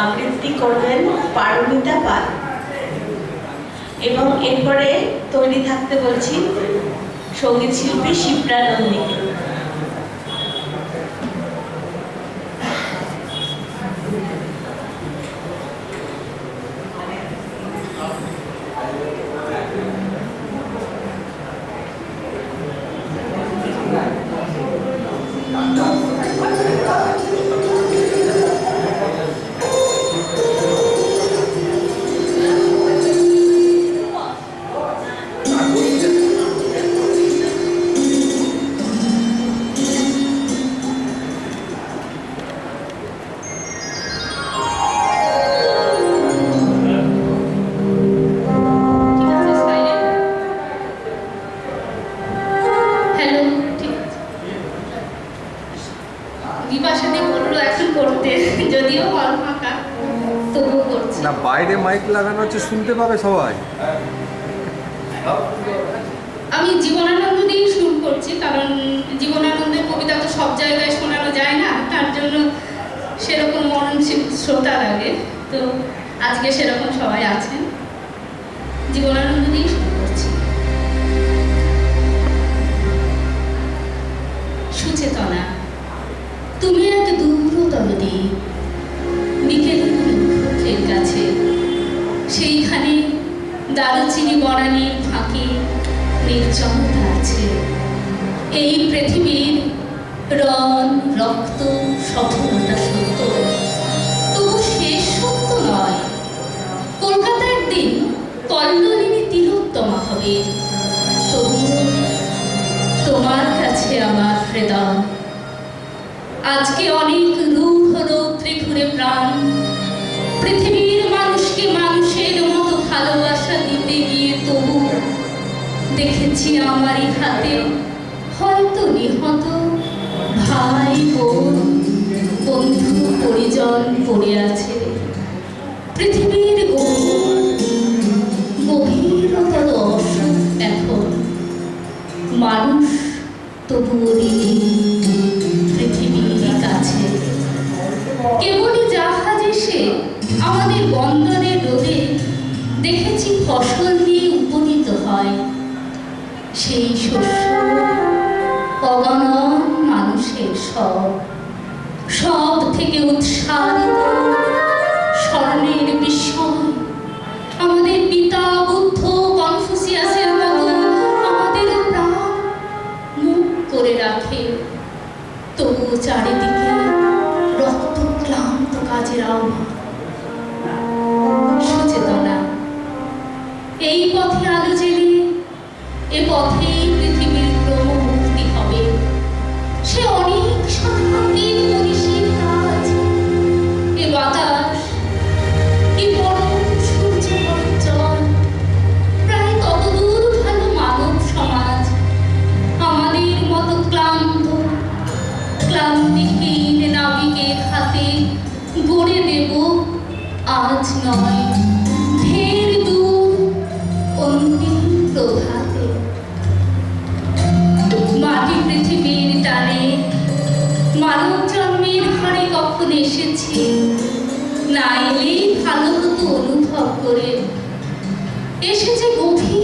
আবৃত্তি করবেন পারমিতা পাল। এবং এরপরে তৈরি থাকতে বলছি সংগীত শিল্পী শিপ্রা যদিও হল ফাঁকা তবুও করছে। না বাইরে মাইক লাগানো হচ্ছে শুনতে পাবে সবাই। আমি জীবনানন্দ দিয়েই শুরু করছি কারণ জীবনানন্দের কবিতা তো সব জায়গায় শোনানো যায় না তার জন্য সেরকম মননশীল শ্রোতা লাগে তো আজকে সেরকম সবাই আছেন। জীবনানন্দ দিয়েই বনানির ফাঁকে নির্জনতা আছে। এই পৃথিবীর রণ রক্ত, সফলতা সত্য। তবু শেষ সত্য নয়। কলকাতার দিন দেখেছি আমারই হাতে হয়তো নিহত ভাই বোন, বন্ধু, পরিজন পড়ে আছে। পৃথিবীর গভীর গভীরতর অসুখ এখন। মানুষ তবুও পৃথিবীর কাছে। কেবলই জাহাজ এসে আমাদের বন্দরের রোদে দেখেছি ফসল দিয়ে উপনীত হয়। সেই শস্য অগণন মানুষের সব। সব থেকে উৎসারিত স্বর্ণের বিস্ময় আমাদের পিতা বুদ্ধ কনফুসিয়াসের মতো আমাদের প্রাণ মুখ করে রাখে। তবু চারিদিকে রক্ত ক্লান্ত কাজের আহ্বান। 给我听 এসেছি। না এলেই ভালো হতো অনুভব করে। এসেছে গভীরতর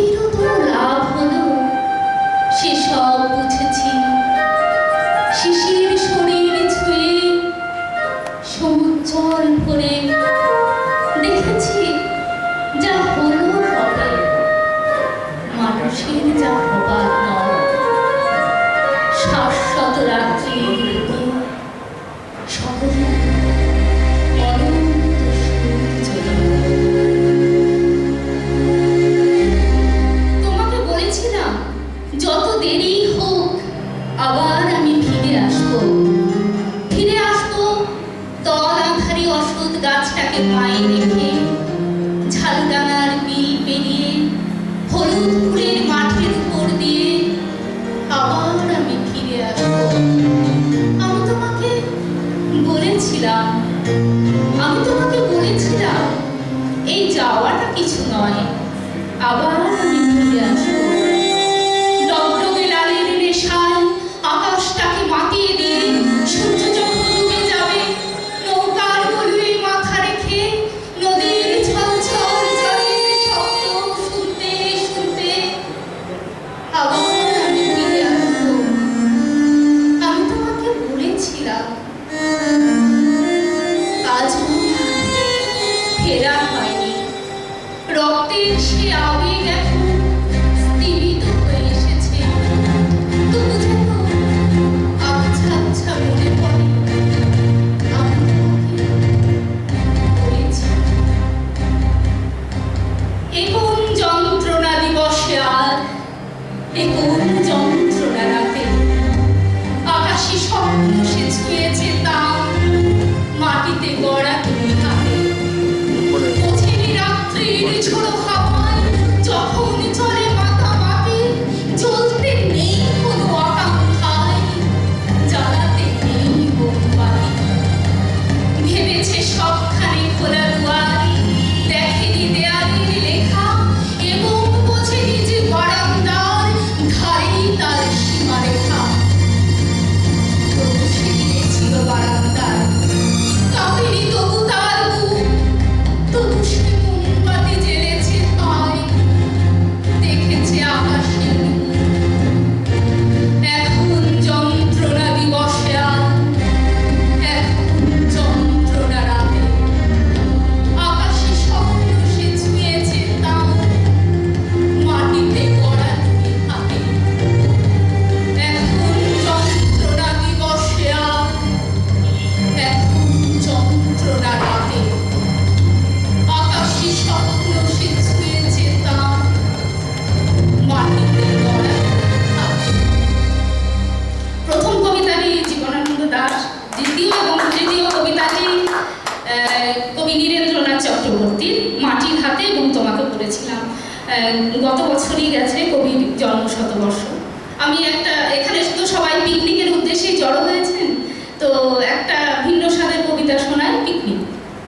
যাওয়াটা কিছু নয় আবার আমি অতীতের সে মন্দির মাটির হাতে এবং তোমাকে পড়েছিলাম গত বছরই গেছে কবির জন্মশতবর্ষ। আমি একটা, এখানে তো সবাই পিকনিকের উদ্দেশ্যে জড়ো হয়েছেন, তো একটা ভিন্ন স্বাদের কবিতা শোনায় পিকনিক